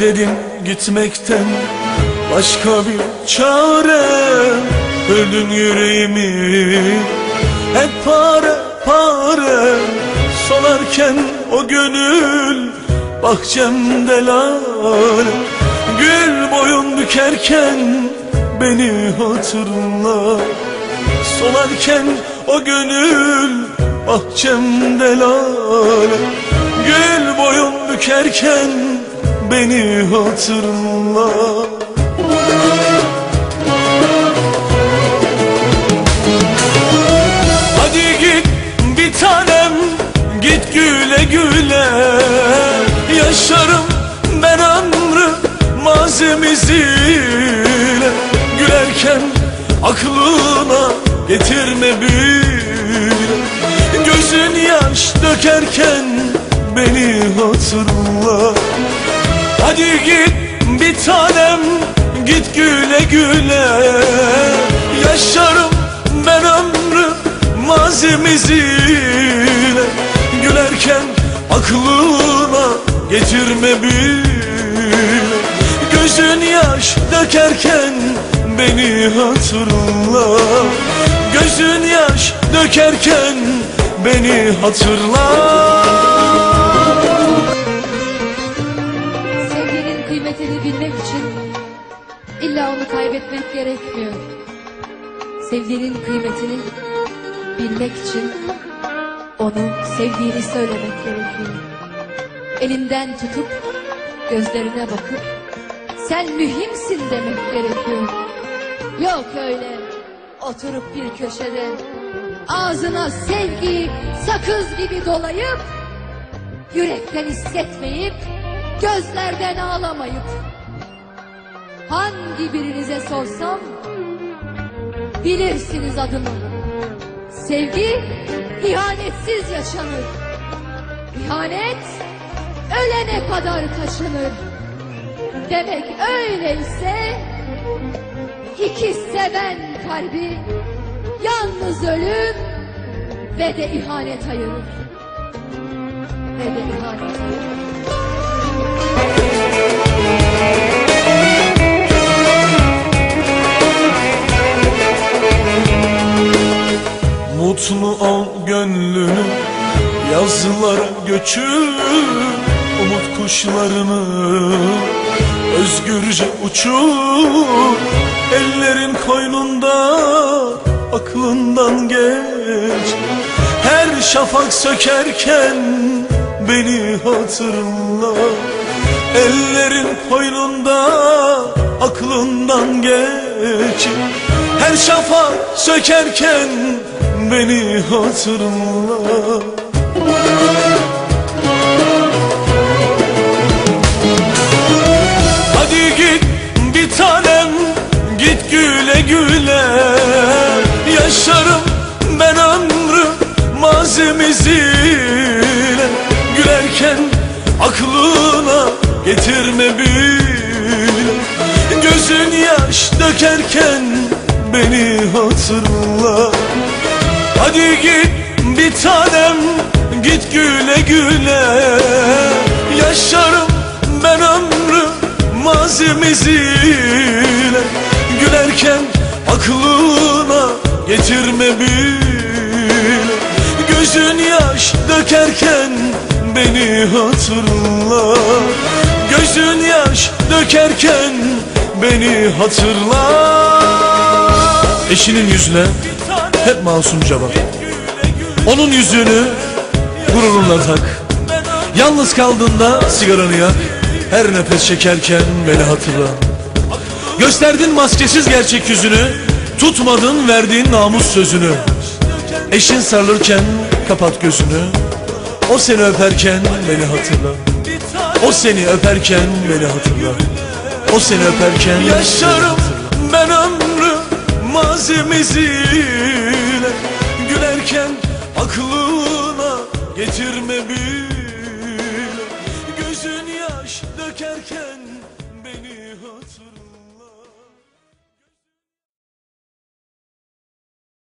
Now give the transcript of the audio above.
Dedim gitmekten başka bir çare. Öldün yüreğimi hep pare pare. Solarken o gönül bahçemde lale. Gül boyun bükerken beni hatırla. Solarken o gönül bahçemde lale. Gül boyun bükerken beni hatırla. Hadi git bir tanem git güle güle. Yaşarım ben ömrü mazimiziyle. Gülerken aklına getirme bile Gözün yaş dökerken beni hatırla Hadi git bir tanem git güle güle. Yaşarım ben ömrü mazimiziyle Gülerken aklına getirme bile. Gözün yaş dökerken beni hatırla. Gözün yaş dökerken beni hatırla kıymetini bilmek için illa onu kaybetmek gerekmiyor. Sevginin kıymetini bilmek için onu sevdiğini söylemek gerekiyor. Elinden tutup gözlerine bakıp sen mühimsin demek gerekiyor. Yok öyle oturup bir köşede ağzına sevgi sakız gibi dolayıp yürekten hissetmeyip gözlerden ağlamayıp hangi birinize sorsam bilirsiniz adını. Sevgi ihanetsiz yaşanır. İhanet ölene kadar taşınır. Demek öyleyse iki seven kalbi yalnız ölüm ve de ihanet ayırır. Ve de ihanet ayırır. Mutlu ol gönlünü yazılara göçür Umut kuşlarını. Özgürce uçur Ellerin koynunda aklından geç. Her şafak sökerken beni hatırla. Ellerin koynunda aklından geç. Her şafak sökerken beni hatırla Hadi git bir tanem git güle güle. Yaşarım ben ömrü mazimiziyle Gülerken aklına getirme bile. Gözün yaş dökerken beni hatırla Hadi git bir tanem git güle güle. Yaşarım ben ömrü mazimiziyle Gülerken aklına getirme bile. Gözün yaş dökerken beni hatırla. Gözün yaş dökerken beni hatırla. Eşinin yüzüne hep masumca bak. Onun yüzüğünü gururunla tak. Yalnız kaldığında sigaranı yak. Her nefes çekerken beni hatırla. Gösterdin maskesiz gerçek yüzünü Tutmadın verdiğin namus sözünü. Eşin sarılırken kapat gözünü. O seni öperken beni hatırla. O seni öperken beni hatırla. O seni öperken Yaşarım ben ömrü mazimizi Aklına getirme bile. Gözün yaş dökerken beni hatırla.